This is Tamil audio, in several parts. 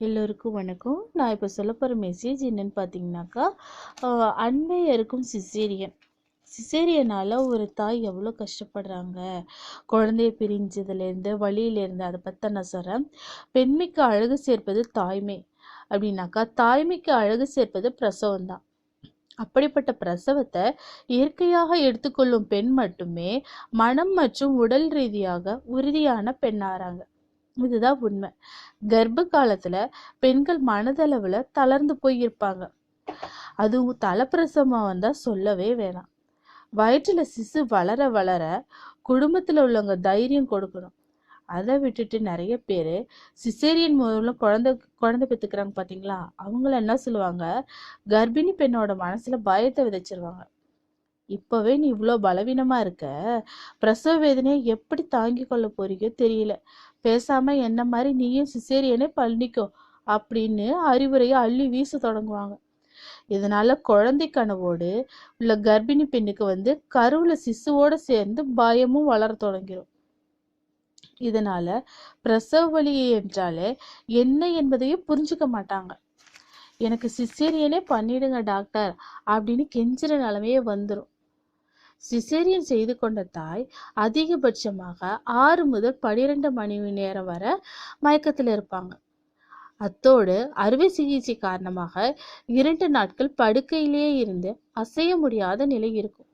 எல்லோருக்கும் வணக்கம். நான் இப்போ சொல்ல போகிற மெசேஜ் என்னன்னு பார்த்தீங்கன்னாக்கா ஆஹ் இருக்கும் சிசேரியன். சிசேரியனால் ஒரு தாய் எவ்வளோ கஷ்டப்படுறாங்க. குழந்தைய பிரிஞ்சதுலேருந்து வழியிலேருந்து அதை பற்றி நான் சொல்கிறேன் பெண்மைக்கு அழகு சேர்ப்பது தாய்மை. அப்படின்னாக்கா தாய்மைக்கு அழகு சேர்ப்பது பிரசவம் தான். அப்படிப்பட்ட பிரசவத்தை இயற்கையாக எடுத்துக்கொள்ளும் பெண் மட்டுமே மனம் மற்றும் உடல் ரீதியாக உறுதியான பெண்ணாகிறாங்க. இதுதான் உண்மை. கர்ப்ப காலத்துல பெண்கள் மனதளவுல தளர்ந்து போயிருப்பாங்க. அதுவும் தலைப்பிரசவமா வந்தா சொல்லவே வேணாம். வயிற்றுல சிசு வளர வளர குடும்பத்துல உள்ளவங்க தைரியம் கொடுக்கணும். அதை விட்டுட்டு நிறைய பேர் சிசேரியன் மூலம் குழந்தை குழந்தை பெற்றுக்கிறாங்க பார்த்தீங்களா அவங்கள என்ன சொல்லுவாங்க? கர்ப்பிணி பெண்ணோட மனசில் பயத்தை விதைச்சிருவாங்க. இப்போவே நீ இவ்வளோ பலவீனமாக இருக்க. பிரசவ வேதனையை எப்படி தாங்கி கொள்ள போறீங்க தெரியல. பேசாமல் என்ன மாதிரி நீயும் சிசேரியனே பண்ணிக்கோ அப்படின்னு அறிவுரையை அள்ளி வீச தொடங்குவாங்க. இதனால குழந்தை கனவோடு உள்ள கர்ப்பிணி பெண்ணுக்கு வந்து கருவுல சிசுவோட சேர்ந்து பயமும் வளர தொடங்கிடும் இதனால பிரசவ வலி என்றாலே என்ன என்பதையும் புரிஞ்சுக்க மாட்டாங்க. எனக்கு சிசேரியனே பண்ணிடுங்க டாக்டர் அப்படின்னு கெஞ்சுற நிலைமையே வந்துடும் சிசேரியன் செய்து கொண்ட தாய் அதிகபட்சமாக ஆறு முதல் பனிரெண்டு மணி நேரம் வரை மயக்கத்தில் இருப்பாங்க. அத்தோடு அறுவை சிகிச்சை காரணமாக இரண்டு நாட்கள் படுக்கையிலேயே இருந்து அசைய முடியாத நிலை இருக்கும்.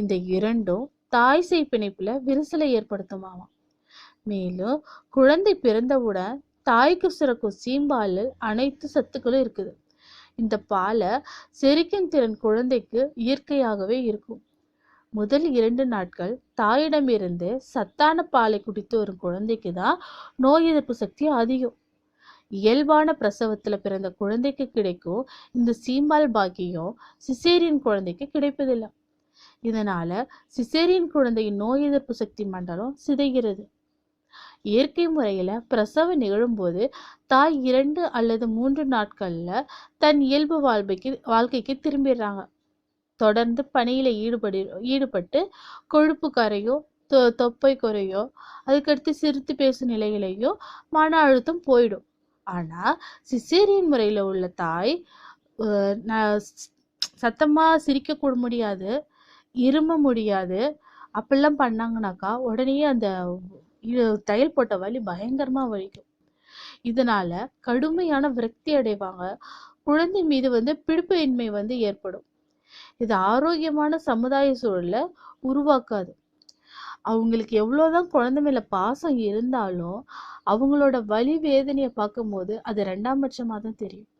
இந்த இரண்டும் தாய் செய் பிணைப்புல விரிசலை ஏற்படுத்துமாமாம். மேலும் குழந்தை பிறந்தவுடன் தாய்க்கு சுரக்கும் சீம்பாலில் அனைத்து சத்துக்களும் இருக்குது. இந்த பாலை செரிக்கும் திறன் குழந்தைக்கு இயற்கையாகவே இருக்கும். முதல் இரண்டு நாட்கள் தாயிடமிருந்து சத்தான பாலை குடித்து வரும் குழந்தைக்கு தான் நோய் எதிர்ப்பு சக்தி அதிகம். இயல்பான பிரசவத்தில் பிறந்த குழந்தைக்கு கிடைக்கும் இந்த சீம்பால் பாக்கியம் சிசேரியன் குழந்தைக்கு கிடைப்பதில்லை. இதனால சிசேரியன் குழந்தையின் நோய் எதிர்ப்பு சக்தி மண்டலம் சிதைகிறது. இயற்கை முறையில பிரசவம் நிகழும்போது தாய் இரண்டு அல்லது மூன்று நாட்கள்ல தன் இயல்பு வாழ்க்கைக்கு வாழ்க்கைக்கு திரும்பிடுறாங்க. தொடர்ந்து பணியில ஈடுபடி ஈடுபட்டு கொழுப்பு கரையோ தொ- தொப்பை குறையோ அதுக்கடுத்து சிரித்து பேசும் நிலையிலையோ மன அழுத்தம் போயிடும். ஆனா சிசேரியன் முறையில உள்ள தாய் ந- சத்தமா சிரிக்க கூட முடியாது இரும முடியாது. அப்படிலாம் பண்ணாங்கனாக்கா உடனே அந்த தையல் போட்ட வலி பயங்கரமா வலிக்கும். இதனால கடுமையான விரக்தி அடைவாங்க. குழந்தை மீது வந்து பிடிப்பு இன்மை வந்து ஏற்படும். இது ஆரோக்கியமான சமுதாய சூழலை உருவாக்காது. அவங்களுக்கு எவ்வளோதான் குழந்தை மேல பாசம் இருந்தாலும் அவங்களோட வலி வேதனையை பார்க்கும்போது அது ரெண்டாம் பட்சமாக தான் தெரியும்.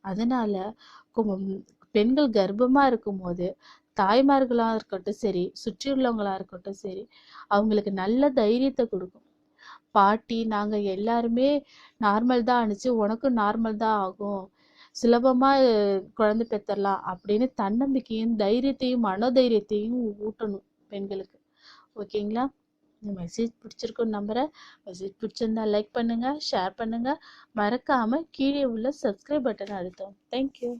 அதனால கு- பெண்கள் கர்ப்பமா இருக்கும்போது தாய்மார்களா இருக்கட்டும் சரி சுற்றியுள்ளவங்களா இருக்கட்டும் சரி அவங்களுக்கு நல்ல தைரியத்தை கொடுக்கும். பாட்டி நாங்க எல்லாருமே நார்மல் தான் அனுச்சு உனக்கும் நார்மல் தான் ஆகும். சுலபமாக குழந்தை பெற்றலாம் அப்படின்னு தன்னம்பிக்கையும் தைரியத்தையும் மனோதைரியத்தையும் ஊட்டணும் பெண்களுக்கு. ஓகேங்களா? இந்த மெசேஜ் பிடிச்சிருக்குன்னு நம்புகிறேன் மெசேஜ் பிடிச்சிருந்தா லைக் பண்ணுங்கள் ஷேர் பண்ணுங்கள் மறக்காமல் கீழே உள்ள சப்ஸ்கிரைப் பட்டன் அழுத்தவும். தேங்க்யூ